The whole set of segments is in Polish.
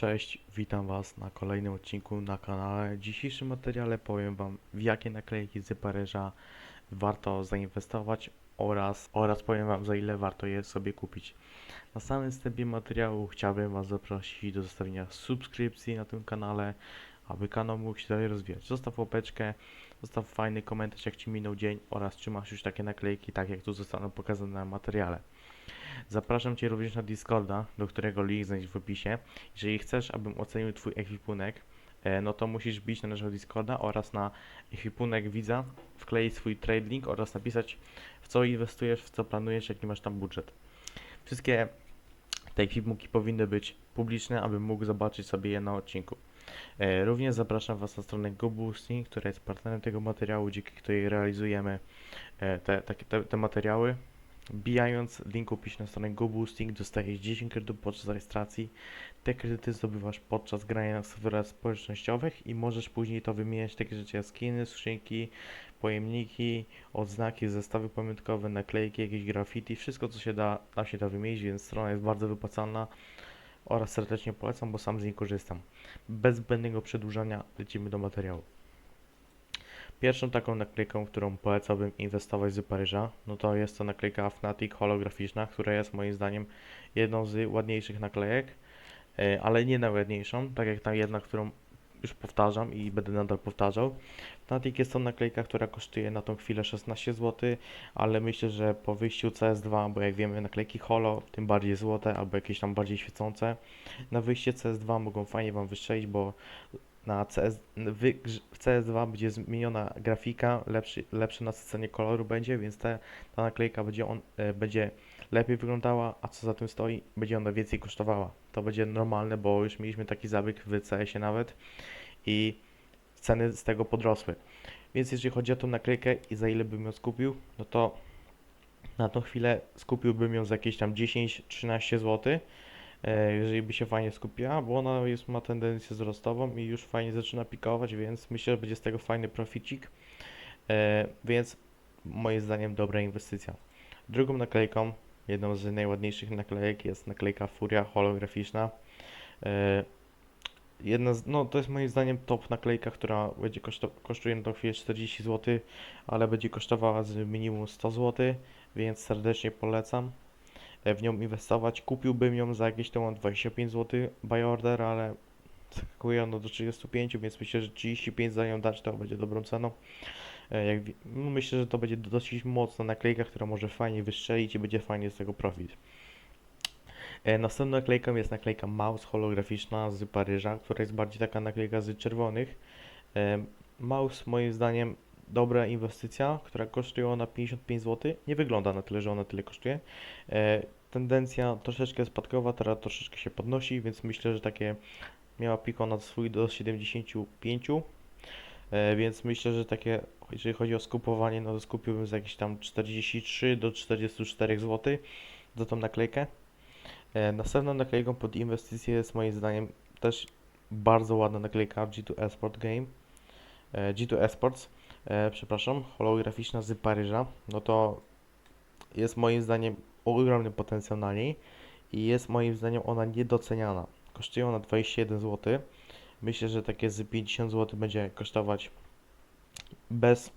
Cześć, witam Was na kolejnym odcinku na kanale. W dzisiejszym materiale powiem Wam w jakie naklejki z Paryża warto zainwestować oraz, oraz powiem Wam za ile warto je sobie kupić. Na samym wstępie materiału chciałbym Was zaprosić do zostawienia subskrypcji na tym kanale, aby kanał mógł się dalej rozwijać. Zostaw łapeczkę, zostaw fajny komentarz jak Ci minął dzień oraz czy masz już takie naklejki, tak jak tu zostaną pokazane na materiale. Zapraszam Cię również na Discorda, do którego link znajdziesz w opisie. Jeżeli chcesz, abym ocenił Twój ekwipunek, e, no to musisz bić na naszego Discorda oraz na ekwipunek widza, wkleić swój trade link oraz napisać w co inwestujesz, w co planujesz, jaki masz tam budżet. Wszystkie te ekwipunki powinny być publiczne, abym mógł zobaczyć sobie je na odcinku. E, Również zapraszam Was na stronę GoBoosting, która jest partnerem tego materiału, dzięki której realizujemy e, te, te, te materiały. Wbijając link opisz na stronę GoBoosting dostajesz 10 kredytów podczas rejestracji. Te kredyty zdobywasz podczas grania na serwerach społecznościowych i możesz później to wymieniać takie rzeczy jak skiny, skrzynki, pojemniki, odznaki, zestawy pamiątkowe, naklejki, jakieś graffiti, wszystko co się da, da się da wymienić, więc strona jest bardzo wypłacalna oraz serdecznie polecam, bo sam z niej korzystam. Bez zbędnego przedłużania lecimy do materiału. Pierwszą taką naklejką, którą polecałbym inwestować z Paryża, no to jest to naklejka Fnatic holograficzna, która jest moim zdaniem jedną z ładniejszych naklejek, e, ale nie najładniejszą, tak jak ta jedna, którą już powtarzam i będę nadal powtarzał. Fnatic jest to naklejka, która kosztuje na tą chwilę 16 zł, ale myślę, że po wyjściu CS2, bo jak wiemy naklejki holo, tym bardziej złote albo jakieś tam bardziej świecące, na wyjście CS2 mogą fajnie Wam wystrzelić, bo na CS, w CS2 będzie zmieniona grafika, lepszy, lepsze nasycenie koloru będzie, więc te, ta naklejka będzie, on, e, będzie lepiej wyglądała, a co za tym stoi, będzie ona więcej kosztowała. To będzie normalne, bo już mieliśmy taki zabieg w CS-ie nawet i ceny z tego podrosły. Więc jeżeli chodzi o tą naklejkę i za ile bym ją skupił, no to na tą chwilę skupiłbym ją za jakieś tam 10-13 zł jeżeli by się fajnie skupiła, bo ona jest, ma tendencję wzrostową i już fajnie zaczyna pikować, więc myślę, że będzie z tego fajny proficik, e, więc moim zdaniem dobra inwestycja. Drugą naklejką, jedną z najładniejszych naklejek jest naklejka Furia holograficzna. E, Jedna z, no to jest moim zdaniem top naklejka, która będzie koszto, kosztuje na tą chwilę 40 zł, ale będzie kosztowała z minimum 100 zł, więc serdecznie polecam e, w nią inwestować. Kupiłbym ją za jakieś tam 25 zł buy order, ale skakuje ona do 35, więc myślę, że 35 za nią dać to będzie dobrą ceną. E, Jak, no myślę, że to będzie dosyć mocna naklejka, która może fajnie wystrzelić i będzie fajnie z tego profit. E, Następną naklejką jest naklejka Mouse holograficzna z Paryża, która jest bardziej taka naklejka z czerwonych. E, Mouse moim zdaniem dobra inwestycja, która kosztuje ona 55 zł. Nie wygląda na tyle, że ona tyle kosztuje. E, Tendencja troszeczkę spadkowa, teraz troszeczkę się podnosi, więc myślę, że takie miała piko na swój do 75. E, Więc myślę, że takie, jeżeli chodzi o skupowanie, no to skupiłbym za jakieś tam 43 do 44 zł za tą naklejkę. E, Następną naklejką pod inwestycję jest moim zdaniem też bardzo ładna naklejka G2 Esport Game. E, G2 Esports, e, przepraszam, holograficzna z Paryża. No to jest moim zdaniem ogromny potencjał na niej i jest moim zdaniem ona niedoceniana. Kosztuje ona 21 zł. Myślę, że takie z 50 zł będzie kosztować bez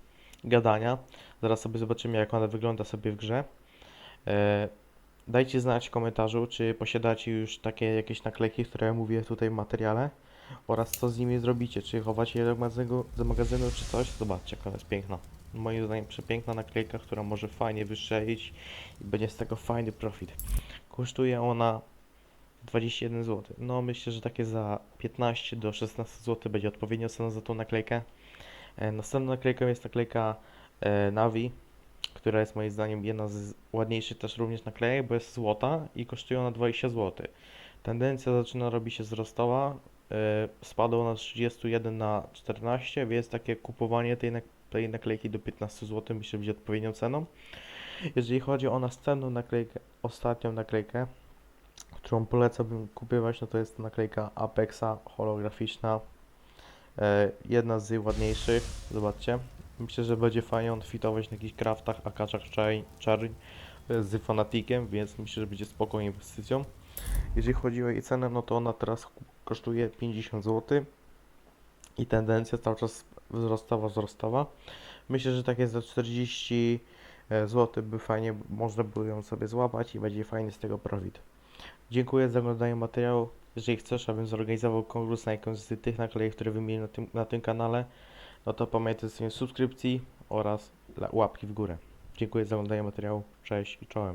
gadania. Zaraz sobie zobaczymy jak ona wygląda sobie w grze. E, Dajcie znać w komentarzu, czy posiadacie już takie jakieś naklejki, które mówię tutaj w materiale oraz co z nimi zrobicie, czy chowacie je do magazynu, do magazynu czy coś. Zobaczcie, jaka jest piękna. Moim zdaniem przepiękna naklejka, która może fajnie wystrzelić i będzie z tego fajny profit. Kosztuje ona 21 zł. No myślę, że takie za 15 do 16 zł będzie odpowiednia cena za tą naklejkę. E, Następną naklejką jest naklejka e, Navi, która jest moim zdaniem jedna z ładniejszych też również naklejek, bo jest złota i kosztuje ona 20 zł. Tendencja zaczyna robić się wzrostowa. E, Spadła ona z 31 na 14, więc takie kupowanie tej, tej naklejki do 15 zł myślę, będzie odpowiednią ceną. Jeżeli chodzi o następną naklejkę, ostatnią naklejkę, którą polecałbym kupować, no to jest naklejka Apexa holograficzna. E, Jedna z ładniejszych, zobaczcie. Myślę, że będzie fajnie on fitować na jakichś craftach, akaczach czarń e, z Fanatikiem, więc myślę, że będzie spokojną inwestycją. Jeżeli chodzi o jej cenę, no to ona teraz kosztuje 50 zł i tendencja cały czas wzrostowa, wzrostowa. Myślę, że takie za 40 zł by fajnie można było ją sobie złapać i będzie fajny z tego profit. Dziękuję za oglądanie materiału. Jeżeli chcesz, abym zorganizował konkurs na jakąś z tych naklejek, które wymienię na tym, na tym kanale, no to pamiętaj o subskrypcji oraz łapki w górę. Dziękuję za oglądanie materiału. Cześć i czołem.